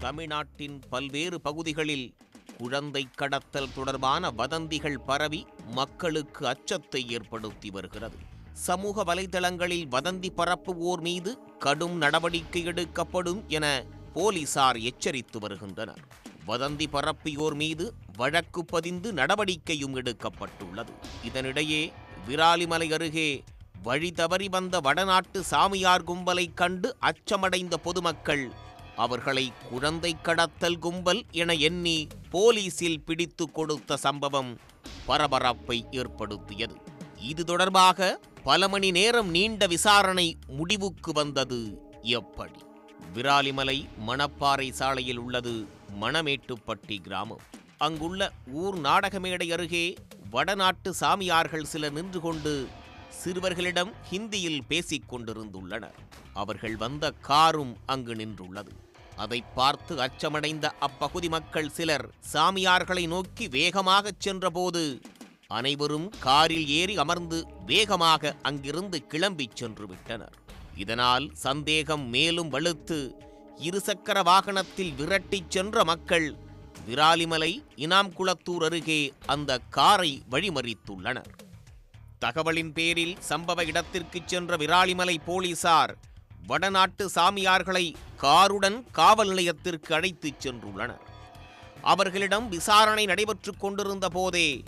தமிழ்நாட்டின் பல்வேறு பகுதிகளில் குழந்தை கடத்தல் தொடர்பான வதந்திகள் பரவி மக்களுக்கு அச்சத்தை ஏற்படுத்தி வருகிறது. சமூக வலைதளங்களில் வதந்தி பரப்புவோர் மீது கடும் நடவடிக்கை எடுக்கப்படும் என போலீசார் எச்சரித்து வருகின்றனர். வதந்தி பரப்பியோர் மீது வழக்கு பதிந்து நடவடிக்கையும் எடுக்கப்பட்டுள்ளது. இதனிடையே விராலிமலை அருகே வழி தவறி வந்த வடநாட்டு சாமியார் கும்பலை கண்டு அச்சமடைந்த பொதுமக்கள் அவர்களை குழந்தை கடத்தல் கும்பல் என எண்ணி போலீசில் பிடித்து கொடுத்த சம்பவம் பரபரப்பை ஏற்படுத்தியது. இது தொடர்பாக பல மணி நேரம் நீண்ட விசாரணை முடிவுக்கு வந்தது எப்படி? விராலிமலை மணப்பாறை சாலையில் உள்ளது மணமேட்டுப்பட்டி கிராமம். அங்குள்ள ஊர் நாடகமேடை அருகே வடநாட்டு சாமியார்கள் சிலர் நின்று கொண்டு சிறுவர்களிடம் ஹிந்தியில் பேசிக் கொண்டிருந்துள்ளனர். அவர்கள் வந்த காரும் அங்கு நின்றுள்ளது. அதை பார்த்து அச்சமடைந்த அப்பகுதி மக்கள் சிலர் சாமியார்களை நோக்கி வேகமாகச் சென்றபோது அனைவரும் காரில் ஏறி அமர்ந்து வேகமாக அங்கிருந்து கிளம்பிச் சென்று விட்டனர் இதனால் சந்தேகம் மேலும் வலுத்து இருசக்கர வாகனத்தில் விரட்டிச் சென்ற மக்கள் விராலிமலை இனாம்குளத்தூர் அருகே அந்த காரை வழிமறித்துள்ளனர். தகவலின் பேரில் சம்பவ இடத்திற்குச் சென்ற விராலிமலை போலீசார் வடநாட்டு சாமியார்களை காருடன் காவல் நிலையத்திற்கு அழைத்துச் சென்றுள்ளனர். அவர்களிடம் விசாரணை நடைபெற்றுக் கொண்டிருந்த போதே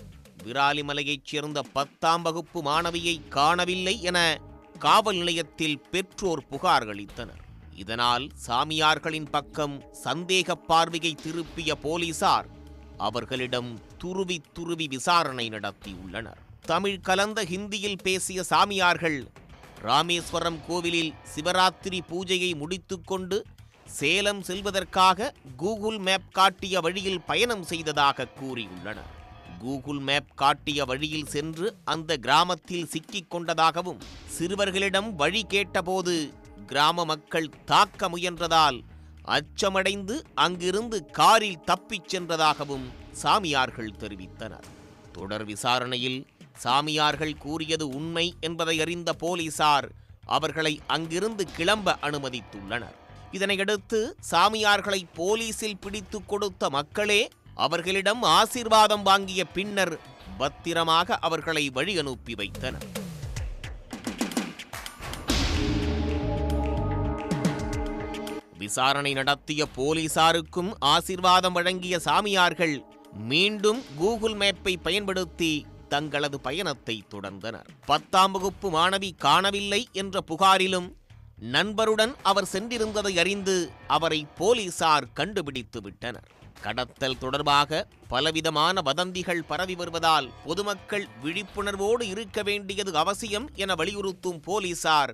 விராலிமலையைச் சேர்ந்த பத்தாம் வகுப்பு மாணவியை காணவில்லை என காவல் நிலையத்தில் பெற்றோர் புகார் அளித்தனர் இதனால் சாமியார்களின் பக்கம் சந்தேக பார்வையை திருப்பிய போலீசார் அவர்களிடம் துருவி துருவி விசாரணை நடத்தியுள்ளனர். தமிழ் கலந்த ஹிந்தியில் பேசிய சாமியார்கள் ராமேஸ்வரம் கோவிலில் சிவராத்திரி பூஜையை முடித்துக்கொண்டு சேலம் செல்வதற்காக கூகுள் மேப் காட்டிய வழியில் பயணம் செய்ததாக கூறியுள்ளனர். கூகுள் மேப் காட்டிய வழியில் சென்று அந்த கிராமத்தில் சிக்கிக் கொண்டதாகவும் சிறுவர்களிடம் வழி கேட்டபோது கிராம மக்கள் தாக்க முயன்றதால் அச்சமடைந்து அங்கிருந்து காரில் தப்பிச் சென்றதாகவும் சாமியார்கள் தெரிவித்தனர். தொடர் விசாரணையில் சாமியார்கள் கூறியது உண்மை என்பதை அறிந்த போலீசார் அவர்களை அங்கிருந்து கிளம்ப அனுமதித்துள்ளனர். இதனையடுத்து சாமியார்களை போலீசில் பிடித்து கொடுத்த மக்களே அவர்களிடம் ஆசீர்வாதம் வாங்கிய பின்னர் பத்திரமாக அவர்களை வழி அனுப்பி வைத்தனர். விசாரணை நடத்திய போலீசாருக்கும் ஆசிர்வாதம் வழங்கிய சாமியார்கள் மீண்டும் கூகுள் மேப்பை பயன்படுத்தி தங்களது பயணத்தை தொடர்ந்தனர். பத்தாம் வகுப்பு மாணவி காணவில்லை என்ற புகாரிலும் நண்பருடன் அவர் சென்றிருந்ததை அறிந்து அவரை போலீசார் கண்டுபிடித்து விட்டனர். கடத்தல் தொடர்பாக பலவிதமான வதந்திகள் பரவி வருவதால் பொதுமக்கள் விழிப்புணர்வோடு இருக்க வேண்டியது அவசியம் என வலியுறுத்தும் போலீசார்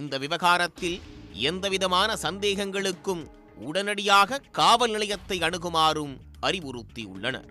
இந்த விவகாரத்தில் எந்தவிதமான சந்தேகங்களுக்கும் உடனடியாக காவல் நிலையத்தை அணுகுமாறும் அறிவுறுத்தியுள்ளனர்.